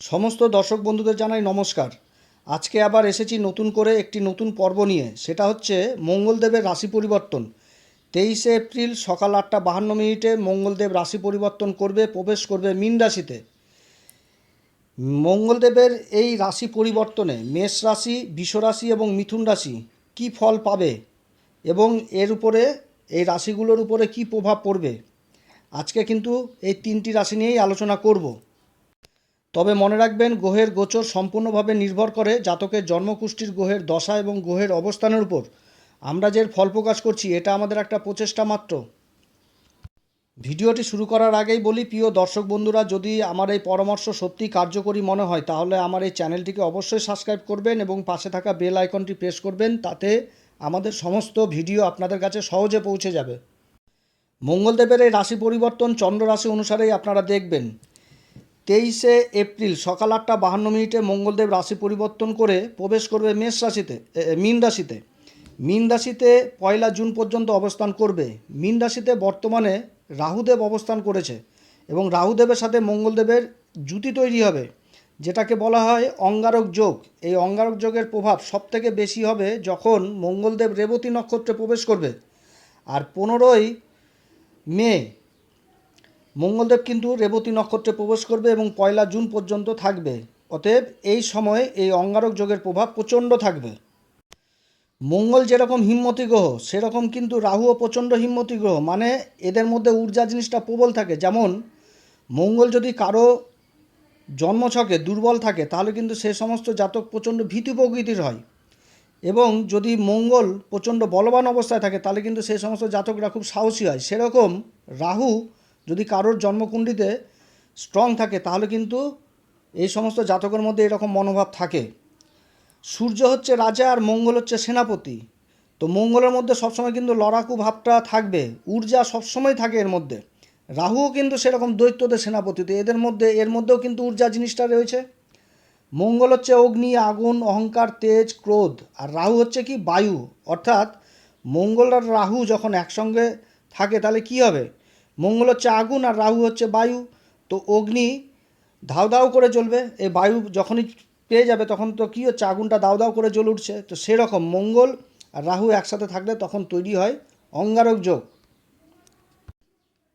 সমস্ত দর্শক বন্ধুদের জানাই নমস্কার। আজকে আবার এসেছি নতুন করে একটি নতুন পর্ব নিয়ে। সেটা হচ্ছে মঙ্গলদেবের রাশি পরিবর্তন। তেইশে এপ্রিল সকাল আটটা বাহান্ন মিনিটে মঙ্গলদেব রাশি পরিবর্তন করবে, প্রবেশ করবে মীন রাশিতে। মঙ্গলদেবের এই রাশি পরিবর্তনে মেষ রাশি, বিষ রাশি এবং মিথুন রাশি কী ফল পাবে এবং এর উপরে, এই রাশিগুলোর উপরে কী প্রভাব পড়বে? আজকে কিন্তু এই তিনটি রাশি নিয়েই আলোচনা করব। তবে মনে রাখবেন গ্রহের গোচর সম্পূর্ণভাবে নির্ভর করে জাতকের জন্মকুষ্ঠির গ্রহের দশা এবং গ্রহের অবস্থানের উপর। আমরা যে ফল প্রকাশ করছি, এটা আমাদের একটা প্রচেষ্টা মাত্র। ভিডিওটি শুরু করার আগেই বলি, প্রিয় দর্শক বন্ধুরা, যদি আমার এই পরামর্শ সত্যি কার্যকরী মনে হয়, তাহলে আমার এই চ্যানেলটিকে অবশ্যই সাবস্ক্রাইব করবেন এবং পাশে থাকা বেল আইকনটি প্রেস করবেন, তাতে আমাদের সমস্ত ভিডিও আপনাদের কাছে সহজে পৌঁছে যাবে। মঙ্গলদেবের এই রাশি পরিবর্তন চন্দ্র রাশি অনুসারেই আপনারা দেখবেন। তেইশে এপ্রিল সকাল আটটা বাহান্ন মিনিটে মঙ্গলদেব রাশি পরিবর্তন করে প্রবেশ করবে মেষ রাশিতে মীন রাশিতে। মীন রাশিতে পয়লা জুন পর্যন্ত অবস্থান করবে। মীন রাশিতে বর্তমানে রাহুদেব অবস্থান করেছে এবং রাহুদেবের সাথে মঙ্গলদেবের জুতি তৈরি হবে, যেটাকে বলা হয় অঙ্গারক যোগ। এই অঙ্গারক যোগের প্রভাব সবথেকে বেশি হবে যখন মঙ্গলদেব রেবতী নক্ষত্রে প্রবেশ করবে। আর পনেরোই মে মঙ্গলদেব কিন্তু রেবতী নক্ষত্রে প্রবেশ করবে এবং পয়লা জুন পর্যন্ত থাকবে। অতএব এই সময়ে এই অঙ্গারক যোগের প্রভাব প্রচণ্ড থাকবে। মঙ্গল যেরকম হিম্মতি গ্রহ, সেরকম কিন্তু রাহুও প্রচণ্ড হিম্মতি গ্রহ। মানে এদের মধ্যে ঊর্জা জিনিসটা প্রবল থাকে। যেমন, মঙ্গল যদি কারও জন্মছকে দুর্বল থাকে, তাহলে কিন্তু সে সমস্ত জাতক প্রচণ্ড ভীতি প্রকৃতির হয়। এবং যদি মঙ্গল প্রচণ্ড বলবান অবস্থায় থাকে, তাহলে কিন্তু সেই সমস্ত জাতকরা খুব সাহসী হয়। সেরকম রাহু যদি কারোর জন্মকুণ্ডলিতে স্ট্রং থাকে, তাহলে কিন্তু এই সমস্ত জাতকের মধ্যে এরকম মনোভাব থাকে। সূর্য হচ্ছে রাজা আর মঙ্গল হচ্ছে সেনাপতি। তো মঙ্গলের মধ্যে সবসময় কিন্তু লড়াকু ভাবটা থাকবে, ঊর্জা সবসময় থাকে এর মধ্যে। রাহুও কিন্তু সেরকম দৈত্যদের সেনাপতি, তো এদের মধ্যে, এর মধ্যেও কিন্তু ঊর্জা জিনিসটা রয়েছে। মঙ্গল হচ্ছে অগ্নি, আগুন, অহংকার, তেজ, ক্রোধ, আর রাহু হচ্ছে কি? বায়ু। অর্থাৎ মঙ্গল আর রাহু যখন একসঙ্গে থাকে, তাহলে কি হবে? মঙ্গল হচ্ছে আগুন আর রাহু হচ্ছে বায়ু। তো অগ্নি ধাউ ধাউ করে জ্বলবে। এই বায়ু যখনই পেয়ে যাবে তখন তো কী হচ্ছে? আগুনটা দাউ দাউ করে জ্বলে উঠছে। তো সেরকম মঙ্গল আর রাহু একসাথে থাকলে তখন তৈরি হয় অঙ্গারক যোগ।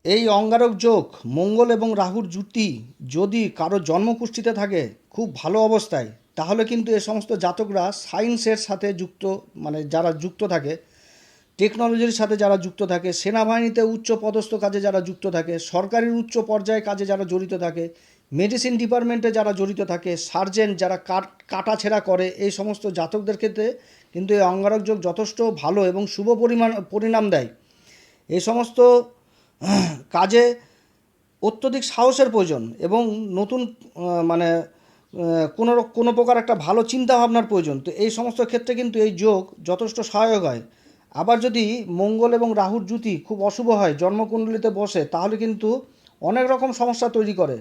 এই অঙ্গারক যোগ মঙ্গল এবং রাহুর জুতি যদি কারও জন্মকুষ্ঠিতে থাকে খুব ভালো অবস্থায়, তাহলে কিন্তু এ সমস্ত জাতকরা সায়েন্সের সাথে যুক্ত মানে যারা যুক্ত থাকে টেকনোলজির সাথে যারা যুক্ত থাকে, সেনাবাহিনীতে উচ্চ পদস্থ কাজে যারা যুক্ত থাকে সরকারি উচ্চ পর্যায়ে কাজে যারা জড়িত থাকে মেডিসিন ডিপার্টমেন্টে যারা জড়িত থাকে সার্জেন্ট যারা কাট কাটাছেঁড়া করে, এই সমস্ত জাতকদের ক্ষেত্রে কিন্তু এই অঙ্গারক যোগ যথেষ্ট ভালো এবং শুভ পরিমাণ, পরিণাম দেয়। এই সমস্ত, কাজে অত্যধিক সাহসের প্রয়োজন এবং নতুন মানে কোনো কোনো প্রকার একটা ভালো চিন্তা ভাবনার প্রয়োজন। তো এই সমস্ত ক্ষেত্রে কিন্তু এই যোগ যথেষ্ট সহায়ক হয়। আবার যদি মঙ্গল এবং রাহুর জুতি খুব অশুভ হয়, জন্মকুণ্ডলিতে বসে, তাহলে কিন্তু অনেক রকম সমস্যা তৈরি করে।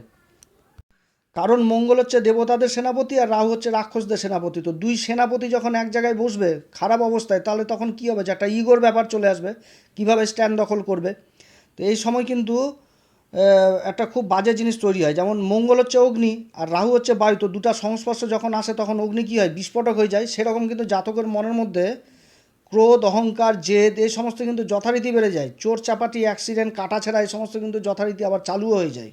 কারণ মঙ্গল হচ্ছে দেবতাদের সেনাপতি আর রাহু হচ্ছে রাক্ষসদের সেনাপতি। তো দুই সেনাপতি যখন এক জায়গায় বসবে খারাপ অবস্থায়, তাহলে তখন কী হবে যে একটা ইগোর ব্যাপার চলে আসবে, কীভাবে স্ট্যান্ড দখল করবে। তো এই সময় কিন্তু একটা খুব বাজে জিনিস তৈরি হয়। যেমন মঙ্গল হচ্ছে অগ্নি আর রাহু হচ্ছে বায়ু। তো দুটা সংস্পর্শ যখন আসে, তখন অগ্নি কী হয়? বিস্ফোটক হয়ে যায়। সেরকম কিন্তু জাতকের মনের মধ্যে ক্রোধ, অহংকার, জেদ, এই সমস্ত কিন্তু যথারীতি বেড়ে যায়। চোর, চাপাটি অ্যাক্সিডেন্ট কাটাছেড়া এই সমস্ত কিন্তু যথারীতি আবার চালুও হয়ে যায়।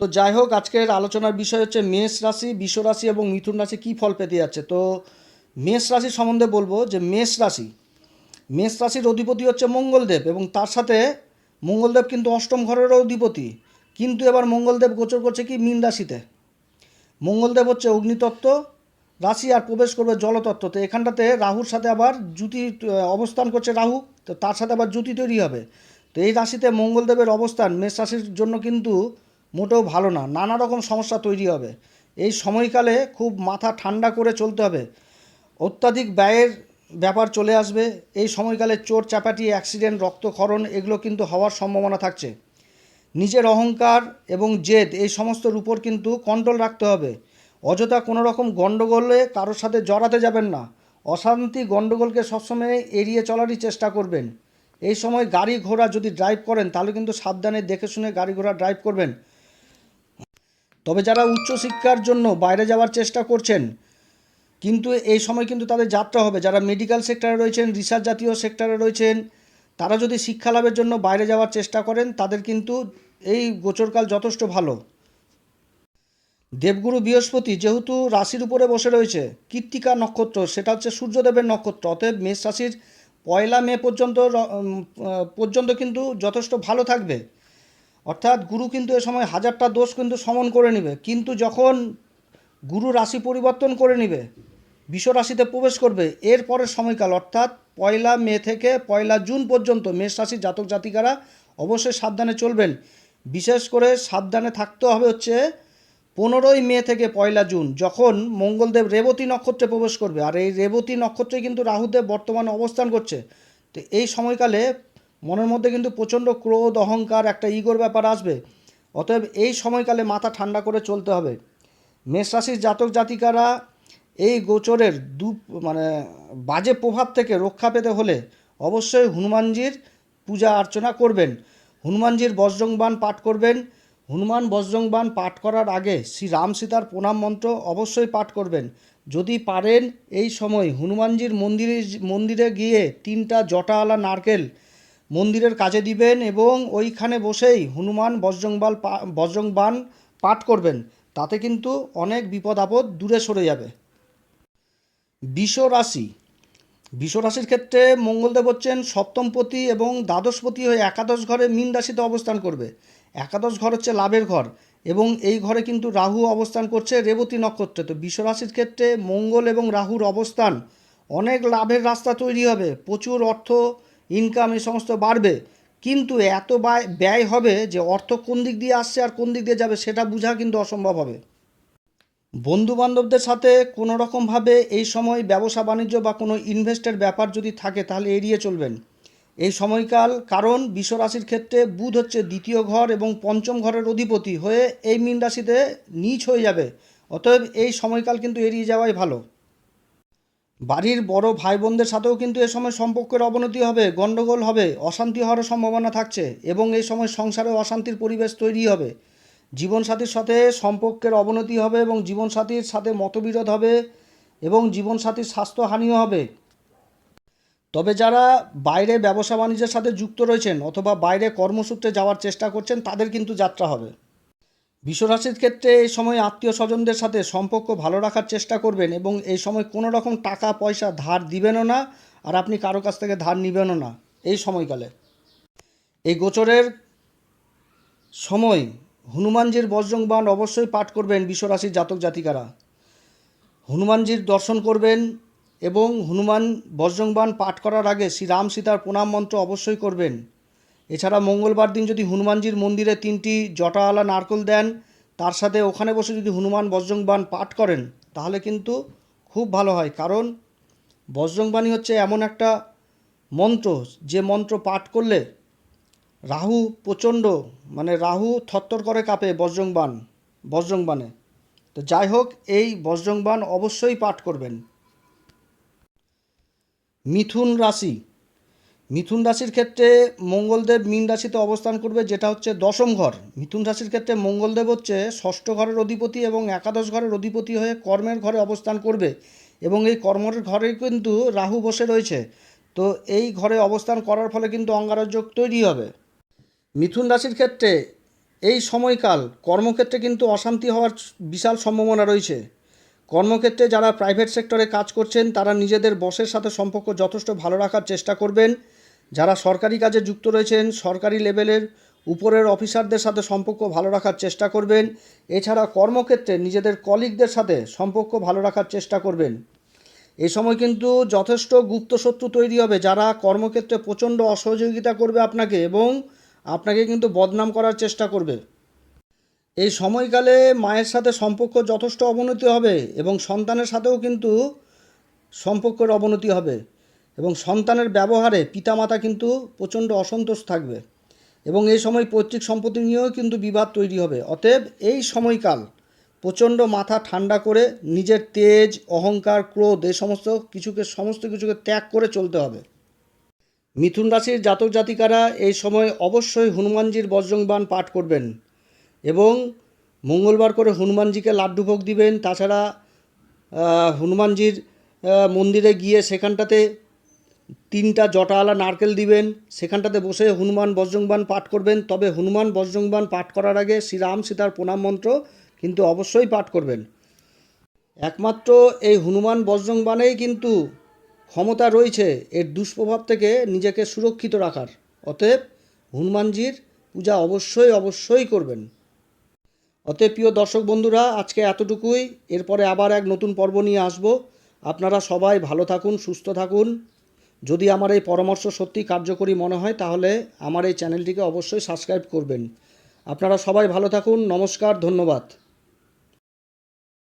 তো যাই হোক, আজকের আলোচনার বিষয় হচ্ছে মেষ রাশি, বিষ রাশি এবং মিথুন রাশি কী ফল পেতে যাচ্ছে? তো মেষ রাশি সম্বন্ধে বলব যে মেষ রাশি, মেষ রাশির অধিপতি হচ্ছে মঙ্গলদেব এবং তার সাথে মঙ্গলদেব কিন্তু অষ্টম ঘরেরও অধিপতি। কিন্তু এবার মঙ্গলদেব গোচর করছে কি? মীন রাশিতে। মঙ্গলদেব হচ্ছে অগ্নিতত্ত্ব রাশি আর প্রবেশ করবে জলতত্ত্ব। তো এখানটাতে রাহুর সাথে আবার জুতি অবস্থান করছে রাহু, তো তার সাথে আবার জুতি তৈরি হবে। তো এই রাশিতে মঙ্গলদেবের অবস্থান মেষ রাশির জন্য কিন্তু মোটেও ভালো না, নানা রকম সমস্যা তৈরি হবে। এই সময়কালে খুব মাথা ঠান্ডা করে চলতে হবে। অত্যাধিক ব্যয়ের ব্যাপার চলে আসবে। এই সময়কালে চোর, চাপাটি, অ্যাক্সিডেন্ট, রক্তক্ষরণ এগুলো কিন্তু হওয়ার সম্ভাবনা থাকছে। নিজের অহংকার এবং জেদ এই সমস্তর উপর কিন্তু কন্ট্রোল রাখতে হবে। অযথা কোনো রকম গণ্ডগোলে কারোর সাথে জড়াতে যাবেন না। অশান্তি গণ্ডগোলকে সবসময় এড়িয়ে চলারই চেষ্টা করবেন। এই সময় গাড়ি ঘোড়া যদি ড্রাইভ করেন, তাহলে কিন্তু সাবধানে দেখে শুনে গাড়ি ঘোড়া ড্রাইভ করবেন। তবে যারা উচ্চশিক্ষার জন্য বাইরে যাওয়ার চেষ্টা করছেন, কিন্তু এই সময় কিন্তু তাদের যাত্রা হবে। যারা মেডিকেল সেক্টরে রয়েছেন রিসার্চ জাতীয় সেক্টরে রয়েছেন, তারা যদি শিক্ষা লাভের জন্য বাইরে যাওয়ার চেষ্টা করেন, তাদের কিন্তু এই গোচরকাল যথেষ্ট ভালো। দেবগুরু বৃহস্পতি যেহেতু রাশির উপরে বসে রয়েছে, কৃত্তিকা নক্ষত্র, সেটা হচ্ছে সূর্যদেবের নক্ষত্র, অতএব মেষ রাশির পয়লা মে পর্যন্ত পর্যন্ত কিন্তু যথেষ্ট ভালো থাকবে। অর্থাৎ গুরু কিন্তু এ সময় হাজারটা দোষ কিন্তু সমন করে নেবে। কিন্তু যখন গুরু রাশি পরিবর্তন করে নেবে, বিষ রাশিতে প্রবেশ করবে, এর পরের সময়কাল, অর্থাৎ পয়লা মে থেকে পয়লা জুন পর্যন্ত মেষ রাশির জাতক জাতিকারা অবশ্যই সাবধানে চলবেন। বিশেষ করে সাবধানে থাকতে হবে হচ্ছে পনেরোই মে থেকে পয়লা জুন, যখন মঙ্গলদেব রেবতী নক্ষত্রে প্রবেশ করবে। আর এই রেবতী নক্ষত্রে কিন্তু রাহুদেব বর্তমানে অবস্থান করছে। তো এই সময়কালে মনের মধ্যে কিন্তু প্রচণ্ড ক্রোধ, অহংকার একটা ইগোর ব্যাপার আসবে। অতএব এই সময়কালে মাথা ঠান্ডা করে চলতে হবে। মেষ রাশির জাতক জাতিকারা এই গোচরের দু মানে বাজে প্রভাব থেকে রক্ষা পেতে হলে অবশ্যই হনুমানজির পূজা অর্চনা করবেন। হনুমানজির বজ্রংবাণ পাঠ করবেন। হনুমান বজ্রংবাণ পাঠ করার আগে শ্রী রাম সীতার প্রণাম মন্ত্র অবশ্যই পাঠ করবেন। যদি পারেন, এই সময় হনুমানজির মন্দিরে মন্দিরে গিয়ে তিনটা জটাওয়ালা নারকেল মন্দিরের কাজে দিবেন এবং ওইখানে বসেই হনুমান বজ্রংবাল বজ্রংবাণ পাঠ করবেন। তাতে কিন্তু অনেক বিপদ আপদ দূরে সরে যাবে। বিষ রাশি বিষ রাশির ক্ষেত্রে মঙ্গলদেব হচ্ছেন সপ্তমপতি এবং দ্বাদশপতি হয়ে একাদশ ঘরে মীন রাশিতে অবস্থান করবে। একাদশ ঘর হচ্ছে লাভের ঘর এবং এই ঘরে কিন্তু রাহু অবস্থান করছে রেবতী নক্ষত্রে। তো বিষ রাশির ক্ষেত্রে মঙ্গল এবং রাহুর অবস্থান, অনেক লাভের রাস্তা তৈরি হবে, প্রচুর অর্থ ইনকাম এই সমস্ত বাড়বে। কিন্তু এত ব্যয় ব্যয় হবে যে অর্থ কোন দিক দিয়ে আসছে আর কোন দিক দিয়ে যাবে সেটা বোঝা কিন্তু অসম্ভব হবে। বন্ধু বান্ধবদের সাথে কোনো রকমভাবে এই সময় ব্যবসা বাণিজ্য বা কোনো ইনভেস্টের ব্যাপার যদি থাকে তাহলে এড়িয়ে চলবেন। এই সময়কাল কারণ বিষ রাশির ক্ষেত্রে বুধ হচ্ছে দ্বিতীয় ঘর এবং পঞ্চম ঘরের অধিপতি হয়ে এই মীন রাশিতে নিচ হয়ে যাবে। অতএব এই সময়কাল কিন্তু এড়িয়ে যাওয়াই ভালো। বাড়ির বড় ভাই বোনদের সাথেও কিন্তু এ সময় সম্পর্কের অবনতি হবে, গণ্ডগোল হবে, অশান্তি হওয়ার সম্ভাবনা থাকছে এবং এই সময় সংসারে অশান্তির পরিবেশ তৈরি হবে। জীবনসাথীর সাথে সম্পর্কের অবনতি হবে এবং জীবনসাথীর সাথে মতবিরোধ হবে এবং জীবনসাথীর স্বাস্থ্যহানিও হবে। তবে যারা বাইরে ব্যবসা বাণিজ্যের সাথে যুক্ত রয়েছেন অথবা বাইরে কর্মসূত্রে যাওয়ার চেষ্টা করছেন, তাদের কিন্তু যাত্রা হবে। বিশ্বরাশির ক্ষেত্রে এই সময় আত্মীয় স্বজনদের সাথে সম্পর্ক ভালো রাখার চেষ্টা করবেন এবং এই সময় কোনো রকম টাকা, পয়সা ধার দিবেনও না আর আপনি কারও কাছ থেকে ধার নিবেনও না এই সময়কালে। এই গোচরের সময় হনুমানজির বজ্রং বজ্রংবাণ অবশ্যই পাঠ করবেন বিশ্বরাশির জাতক জাতিকারা হনুমানজির দর্শন করবেন এবং হনুমান বজ্রংবাণ পাঠ করার আগে শ্রী রাম সীতার প্রণাম মন্ত্র অবশ্যই করবেন। এছাড়া মঙ্গলবার দিন যদি হনুমানজির মন্দিরে তিনটি জটাওয়ালা নারকল দেন, তার সাথে ওখানে বসে যদি হনুমান বজ্রংবাণ পাঠ করেন, তাহলে কিন্তু খুব ভালো হয়। কারণ বজ্রংবাণী হচ্ছে এমন একটা মন্ত্র, যে মন্ত্র পাঠ করলে রাহু প্রচণ্ড মানে রাহু থরথর করে কাঁপে বজ্রংবাণ বজ্রংবাণে তো যাই হোক, এই বজ্রংবাণ অবশ্যই পাঠ করবেন। মিথুন রাশি। মিথুন রাশির ক্ষেত্রে মঙ্গলদেব মীন রাশিতে অবস্থান করবে, যেটা হচ্ছে দশম ঘর। মিথুন রাশির ক্ষেত্রে মঙ্গলদেব হচ্ছে ষষ্ঠ ঘরের অধিপতি এবং একাদশ ঘরের অধিপতি হয়ে কর্মের ঘরে অবস্থান করবে এবং এই কর্মের ঘরে কিন্তু রাহু বসে রয়েছে। তো এই ঘরে অবস্থান করার ফলে কিন্তু অঙ্গারযোগ তৈরি হবে। মিথুন রাশির ক্ষেত্রে এই সময়কাল কর্মক্ষেত্রে কিন্তু অশান্তি হওয়ার বিশাল সম্ভাবনা রয়েছে। কর্মক্ষেত্রে যারা প্রাইভেট সেক্টরে কাজ করছেন, তারা নিজেদের বসের সাথে সম্পর্ক যথেষ্ট ভালো রাখার চেষ্টা করবেন। যারা সরকারি কাজে যুক্ত রয়েছেন, সরকারি লেভেলের উপরের অফিসারদের সাথে সম্পর্ক ভালো রাখার চেষ্টা করবেন। এছাড়া কর্মক্ষেত্রে নিজেদের কলিগদের সাথে সম্পর্ক ভালো রাখার চেষ্টা করবেন। এই সময় কিন্তু যথেষ্ট গুপ্ত শত্রু তৈরি হবে, যারা কর্মক্ষেত্রে প্রচণ্ড অসহযোগিতা করবে আপনাকে এবং আপনাকে কিন্তু বদনাম করার চেষ্টা করবে। এই সময়কালে মায়ের সাথে সম্পর্ক যথেষ্ট অবনতি হবে এবং সন্তানের সাথেও কিন্তু সম্পর্কের অবনতি হবে এবং সন্তানের ব্যবহারে পিতামাতা কিন্তু প্রচণ্ড অসন্তোষ থাকবে এবং এই সময় পৈতৃক সম্পত্তি নিয়েও কিন্তু বিবাদ তৈরি হবে। অতএব এই সময়কাল প্রচণ্ড মাথা ঠান্ডা করে নিজের তেজ, অহংকার, ক্রোধ এই সমস্ত কিছুকে সমস্ত কিছুকে ত্যাগ করে চলতে হবে। মিথুন রাশির জাতক জাতিকারা এই সময় অবশ্যই হনুমানজির বজ্রংবাণ পাঠ করবেন। এবং মঙ্গলবার করে হনুমানজিকে লাড্ডু ভোগ দিবেন। তাছাড়া হনুমানজির মন্দিরে গিয়ে সেখানটাতে তিনটা জটাওয়ালা নারকেল দিবেন। সেখানটাতে বসে হনুমান বজ্রংবান পাঠ করবেন। তবে হনুমান বজ্রংবান পাঠ করার আগে শ্রীরাম সীতার প্রণাম মন্ত্র কিন্তু অবশ্যই পাঠ করবেন। একমাত্র এই হনুমান বজ্রংবানেই কিন্তু ক্ষমতা রয়েছে এর দুষ্প্রভাব থেকে নিজেকে সুরক্ষিত রাখার। অতএব হনুমানজির পূজা অবশ্যই অবশ্যই করবেন। অতএব প্রিয় দর্শক বন্ধুরা, আজকে এতটুকুই। এরপরে আবার এক নতুন পর্ব নিয়ে আসব। আপনারা সবাই ভালো থাকুন, সুস্থ থাকুন। যদি আমার এই পরামর্শ সত্যি কার্যকরী মনে হয়, তাহলে আমার এই চ্যানেলটিকে অবশ্যই সাবস্ক্রাইব করবেন। আপনারা সবাই ভালো থাকুন, নমস্কার, ধন্যবাদ।